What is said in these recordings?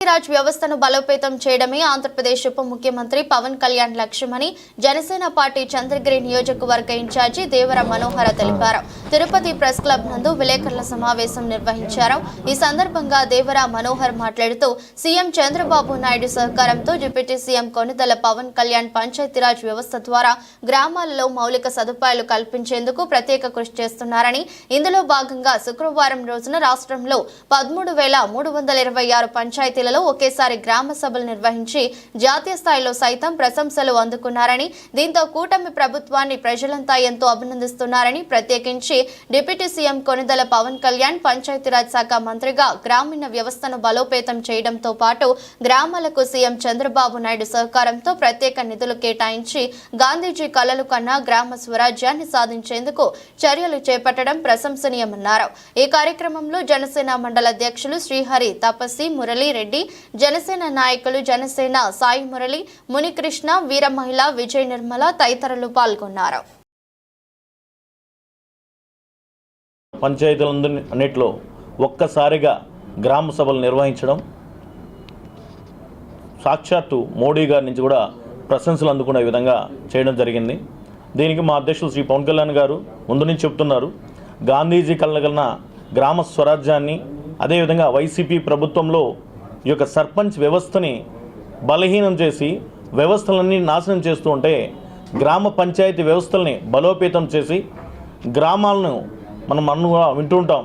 రాజ్ వ్యవస్థను బలోపేతం చేయడమే ఆంధ్రప్రదేశ్ ఉప ముఖ్యమంత్రి పవన్ కళ్యాణ్ లక్ష్యమని జనసేన పార్టీ చంద్రగిరి నియోజకవర్గ ఇన్ఛార్జి దేవర మనోహర తెలిపారు. తిరుపతి ప్రెస్ క్లబ్ నందు విలేకరుల సమావేశం నిర్వహించారు. ఈ సందర్భంగా దేవర మనోహర్ మాట్లాడుతూ సీఎం చంద్రబాబు నాయుడు సహకారంతో డిప్యూటీ సీఎం కొనిదల పవన్ కళ్యాణ్ పంచాయతీరాజ్ వ్యవస్థ ద్వారా గ్రామాలలో మౌలిక సదుపాయాలు కల్పించేందుకు ప్రత్యేక కృషి చేస్తున్నారని ఇందులో భాగంగా శుక్రవారం రోజున రాష్ట్రంలో పదమూడు వేల మూడు వందల ఇరవై ఆరు పంచాయతీల పంచాయతీలలో ఒకేసారి గ్రామ సభలు నిర్వహించి జాతీయ స్థాయిలో సైతం ప్రశంసలు అందుకున్నారని దీంతో కూటమి ప్రభుత్వాన్ని ప్రజలంతా ఎంతో అభినందిస్తున్నారని ప్రత్యేకించి డిప్యూటీ సీఎం కొనిదల పవన్ కళ్యాణ్ పంచాయతీరాజ్ శాఖ మంత్రిగా గ్రామీణ వ్యవస్థను బలోపేతం చేయడంతో పాటు గ్రామాలకు సీఎం చంద్రబాబు నాయుడు సహకారంతో ప్రత్యేక నిధులు కేటాయించి గాంధీజీ కలలు కన్నా గ్రామ స్వరాజ్యాన్ని సాధించేందుకు చర్యలు చేపట్టడం ప్రశంసనీయమన్నారు. ఈ కార్యక్రమంలో జనసేన మండల అధ్యక్షులు శ్రీహరి తపస్సి మురళీరెడ్డి జనసేన నాయకులు జనసేన సాయి మురళి మునికృష్ణ వీరమహిళ విజయ నిర్మల తదితరులు పాల్గొన్నారు. పంచాయతీలందరి అన్నిట్లో ఒక్కసారిగా గ్రామ సభలు నిర్వహించడం సాక్షాత్తు మోడీ గారి నుంచి కూడా ప్రశంసలు అందుకునే విధంగా చేయడం జరిగింది. దీనికి మా అధ్యక్షులు శ్రీ పవన్ కళ్యాణ్ గారు ముందు నుంచి చెప్తున్నారు. గాంధీజీ కలగలన గ్రామ స్వరాజ్యాన్ని అదేవిధంగా వైసీపీ ప్రభుత్వంలో ఈ యొక్క సర్పంచ్ వ్యవస్థని బలహీనం చేసి వ్యవస్థలన్నీ నాశనం చేస్తూ ఉంటే గ్రామ పంచాయతీ వ్యవస్థల్ని బలోపేతం చేసి గ్రామాలను మనం అనుగా వింటుంటాం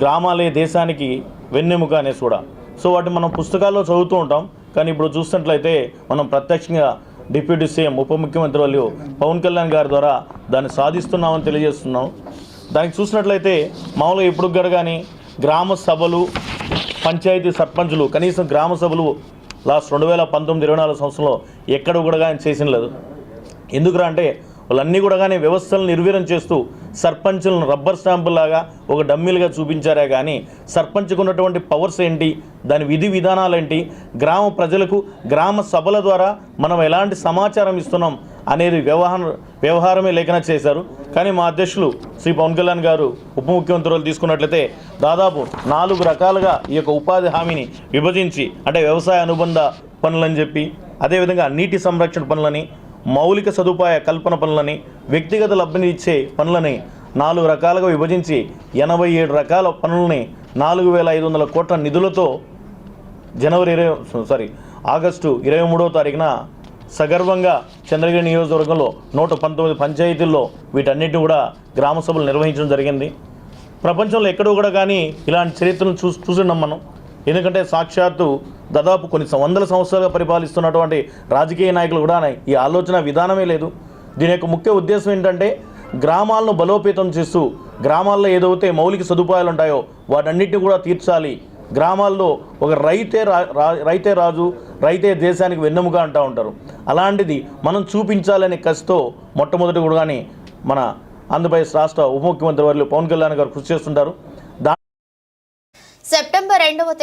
గ్రామాలే దేశానికి వెన్నెముక అనేసి కూడా. సో వాటిని మనం పుస్తకాల్లో చదువుతూ ఉంటాం. కానీ ఇప్పుడు చూసినట్లయితే మనం ప్రత్యక్షంగా డిప్యూటీ సీఎం ఉప ముఖ్యమంత్రి వాళ్ళు పవన్ కళ్యాణ్ గారి ద్వారా దాన్ని సాధిస్తున్నామని తెలియజేస్తున్నాం. దానికి చూసినట్లయితే మామూలుగా ఇప్పుడు గడ కానీ గ్రామ సభలు పంచాయతీ సర్పంచులు కనీసం గ్రామ సభలు లాస్ట్ రెండు వేల పంతొమ్మిది ఇరవై నాలుగు సంవత్సరంలో ఎక్కడ కూడా కానీ చేసిన లేదు. ఎందుకురా అంటే వాళ్ళన్నీ కూడా కానీ వ్యవస్థలను నిర్వీర్యం చేస్తూ సర్పంచులను రబ్బర్ స్టాంపులాగా ఒక డమ్మీలుగా చూపించారే కానీ సర్పంచ్కు ఉన్నటువంటి పవర్స్ ఏంటి? దాని విధి విధానాలు ఏంటి? గ్రామ ప్రజలకు గ్రామ సభల ద్వారా మనం ఎలాంటి సమాచారం ఇస్తున్నాం? అనేది వ్యవహారం వ్యవహారమే లేఖన చేశారు. కానీ మా అధ్యక్షులు శ్రీ పవన్ కళ్యాణ్ గారు ఉప ముఖ్యమంత్రులు తీసుకున్నట్లయితే దాదాపు నాలుగు రకాలుగా ఈ యొక్క ఉపాధి హామీని విభజించి అంటే వ్యవసాయ అనుబంధ పనులని చెప్పి అదేవిధంగా నీటి సంరక్షణ పనులని మౌలిక సదుపాయ కల్పన పనులని వ్యక్తిగత లబ్ధిని ఇచ్చే పనులని నాలుగు రకాలుగా విభజించి ఎనభై ఏడు రకాల పనులని నాలుగు వేల ఐదు వందల కోట్ల నిధులతో జనవరి ఇరవై సారీ ఆగస్టు ఇరవై మూడవ తారీఖున సగర్వంగా చంద్రగిరి నియోజకవర్గంలో నూట పంతొమ్మిది పంచాయతీల్లో వీటన్నిటిని కూడా గ్రామ సభలు నిర్వహించడం జరిగింది. ప్రపంచంలో ఎక్కడో కూడా కానీ ఇలాంటి చరిత్రను చూ చూసినాం మనం. ఎందుకంటే సాక్షాత్తు దాదాపు కొన్ని వందల సంవత్సరాలుగా పరిపాలిస్తున్నటువంటి రాజకీయ నాయకులు కూడా ఈ ఆలోచన విధానమే లేదు. దీని యొక్క ముఖ్య ఉద్దేశం ఏంటంటే గ్రామాలను బలోపేతం చేస్తూ గ్రామాల్లో ఏదైతే మౌలిక సదుపాయాలు ఉంటాయో వాటన్నిటిని కూడా తీర్చాలి గ్రామాల్లో ఒక రైతే రా రైతే రాజు రైతే దేశానికి వెన్నెముగా అంటూ ఉంటారు. అలాంటిది మనం చూపించాలనే కసితో మొట్టమొదటి కూడా కానీ మన ఆంధ్రప్రదేశ్ రాష్ట్ర ఉప ముఖ్యమంత్రి వర్యులు పవన్ కళ్యాణ్ గారు కృషి చేస్తుంటారు. సెప్టెంబర్ రెండవ